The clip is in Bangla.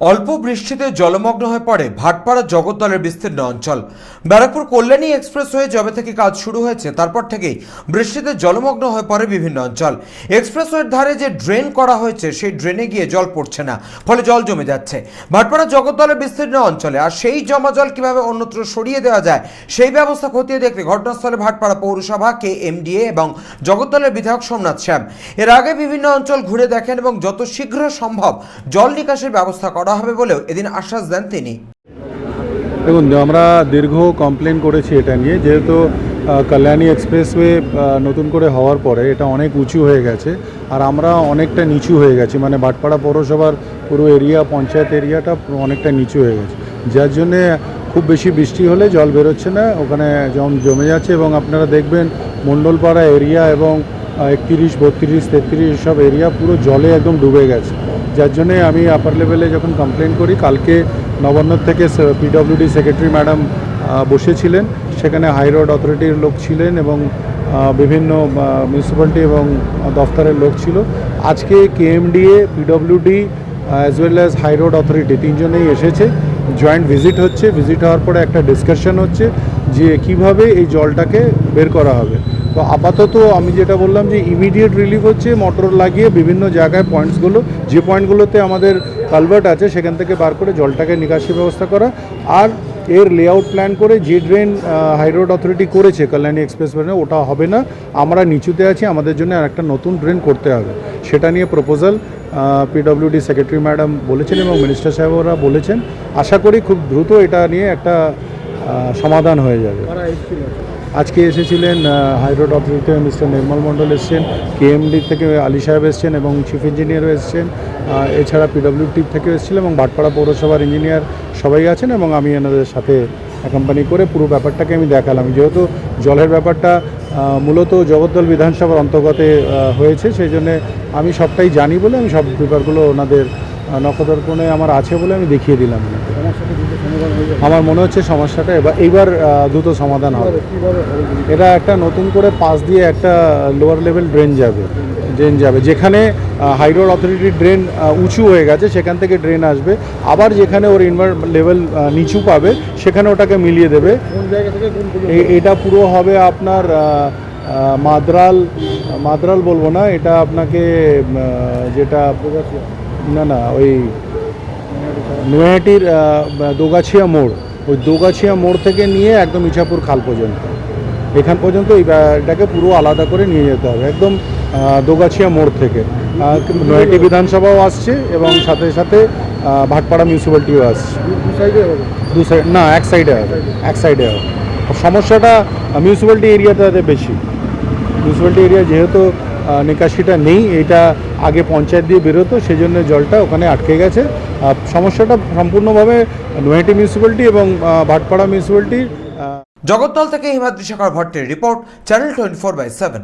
অল্প বৃষ্টিতে জলমগ্ন হয়ে পড়ে ভাটপাড়া জগদ্দলের বিস্তীর্ণ অঞ্চল। ব্যারাকপুর কল্যাণী এক্সপ্রেস হয়ে যবে থেকে কাজ শুরু হয়েছে, তারপর থেকেই বৃষ্টিতে জলমগ্ন হয়ে পড়ে বিভিন্ন অঞ্চল। এক্সপ্রেসওয়ের ধারে যে ড্রেন করা হয়েছে, সেই ড্রেনে গিয়ে জল পড়ছে না, ফলে জল জমে যাচ্ছে। ভাটপাড়া জগদ্দলের বিস্তীর্ণ অঞ্চলে, আর সেই জমা জল কীভাবে অন্যত্র সরিয়ে দেওয়া যায়, সেই ব্যবস্থা খতিয়ে দেখতে ঘটনাস্থলে ভাটপাড়া পৌরসভা কে এমডিএ এবং জগদ্দলের বিধায়ক সোমনাথ শ্যাম। এর আগে বিভিন্ন অঞ্চল ঘুরে দেখেন এবং যত শীঘ্র সম্ভব জল নিকাশের ব্যবস্থা করা হবে বলেও এদিন আশ্বাস দেন তিনি। দেখুন আমরা দীর্ঘ কমপ্লেন করেছি এটা নিয়ে, যেহেতু কল্যাণী এক্সপ্রেসওয়ে নতুন করে হওয়ার পরে এটা অনেক উঁচু হয়ে গেছে, আর আমরা অনেকটা নিচু হয়ে গেছি মানে ভাটপাড়া পৌরসভার পুরো এরিয়া পঞ্চায়েত এরিয়াটা অনেকটা নিচু হয়ে গেছে। যার জন্যে খুব বেশি বৃষ্টি হলে জল বেরোচ্ছে না, ওখানে জমে যাচ্ছে এবং আপনারা দেখবেন, মণ্ডলপাড়া এরিয়া এবং একত্রিশ, বত্রিশ, তেত্রিশ সব এরিয়া পুরো জলে একদম ডুবে গেছে। যার জন্যে আমি আপার লেভেলে যখন কমপ্লেন করি, কালকে নবান্নর থেকে পিডব্লিউডি সেক্রেটারি ম্যাডাম বসেছিলেন। সেখানে হাই রোড অথরিটির লোক ছিলেন এবং বিভিন্ন মিউনিসিপ্যালিটি এবং দফতরের লোক ছিল। আজকে KMDA PWD as well as high road authority তিনজনেই এসেছে। জয়েন্ট ভিজিট হচ্ছে। ভিজিট হওয়ার পরে একটা ডিসকাশন হচ্ছে যে কীভাবে এই জলটাকে বের করা হবে। তো আপাতত আমি যেটা বললাম যে ইমিডিয়েট রিলিফ হচ্ছে মোটর লাগিয়ে বিভিন্ন জায়গায় পয়েন্টসগুলো যে পয়েন্টগুলোতে আমাদের কালভার্ট আছে, সেখান থেকে বার করে জলটাকে নিকাশি ব্যবস্থা করা। আর এর লেআউট প্ল্যান করে যে ড্রেন হাইরোড অথরিটি করেছে, কল্যাণী এক্সপ্রেস ওটা হবে না। আমরা নিচুতে আছি, আমাদের জন্য আর একটা নতুন ড্রেন করতে হবে। সেটা নিয়ে প্রপোজাল পিডব্লিউডি সেক্রেটারি ম্যাডাম বলেছেন এবং মিনিস্টার সাহেবরা বলেছেন। আশা করি খুব দ্রুত এটা নিয়ে একটা সমাধান হয়ে যাবে। আজকে এসেছিলেন হাইড্রোড রোড অথরিটি থেকে মিস্টার নির্মল মণ্ডল এসছেন কেএমডি থেকে আলী সাহেব এসছেন এবং চিফ ইঞ্জিনিয়ারও এসছেন। এছাড়া পিডব্লিউটি থেকে এসেছিল এবং ভাটপাড়া পৌরসভার ইঞ্জিনিয়ার সবাই আছেন এবং আমি এনাদের সাথে অ্যাকম্পানি করে পুরো ব্যাপারটাকে আমি দেখালাম। যেহেতু জলের ব্যাপারটা মূলত জগদ্দল বিধানসভার অন্তর্গতে হয়েছে, সেই জন্যে আমি সবটাই জানি বলে আমি সব ব্যাপারগুলো ওনাদের নখদর্পণে আমার আছে বলে আমি দেখিয়ে দিলাম। আমার মনে হচ্ছে সমস্যাটা এবার এইবার দ্রুত সমাধান হবে। এটা একটা নতুন করে পাশ দিয়ে একটা লোয়ার লেভেল ড্রেন যাবে। ড্রেন যাবে। যেখানে হাই রোড অথরিটির ড্রেন উঁচু হয়ে গেছে, সেখান থেকে ড্রেন আসবে। আবার যেখানে ওর ইনভার লেভেল নিচু পাবে, সেখানে ওটাকে মিলিয়ে দেবে। এটা পুরো হবে আপনার মাদ্রাল মাদ্রাল বলব না, এটা আপনাকে যেটা না না ওই নৈহাটির দোগাছিয়া মোড় ওই দোগাছিয়া মোড় থেকে নিয়ে একদম ইছাপুর খাল পর্যন্ত। এখান পর্যন্ত এই এটাকে পুরো আলাদা করে নিয়ে যেতে হবে একদম দোগাছিয়া মোড় থেকে। নৈহাটি বিধানসভাও আসছে এবং সাথে সাথে ভাটপাড়া মিউনিসিপ্যালিটিও আসছে। দু সাইড না এক সাইডে হবে এক সাইডে হবে। সমস্যাটা মিউনিসিপ্যালিটি এরিয়াটাতে বেশি। মিউনিসিপ্যালিটি এরিয়া যেহেতু নিকাশিটা নেই এটা আগে পঞ্চায়েত দিয়ে বেরোতো সেই জন্য জলটা ওখানে আটকে গেছে। সমস্যাটা সম্পূর্ণভাবে নৈহাটি মিউনিসিপ্যালিটি এবং ভাটপাড়া মিউনিসিপ্যালিটির জগদ্দল থেকে হিমাদ্রি শেখর ভট্টের report, channel twenty four by seven.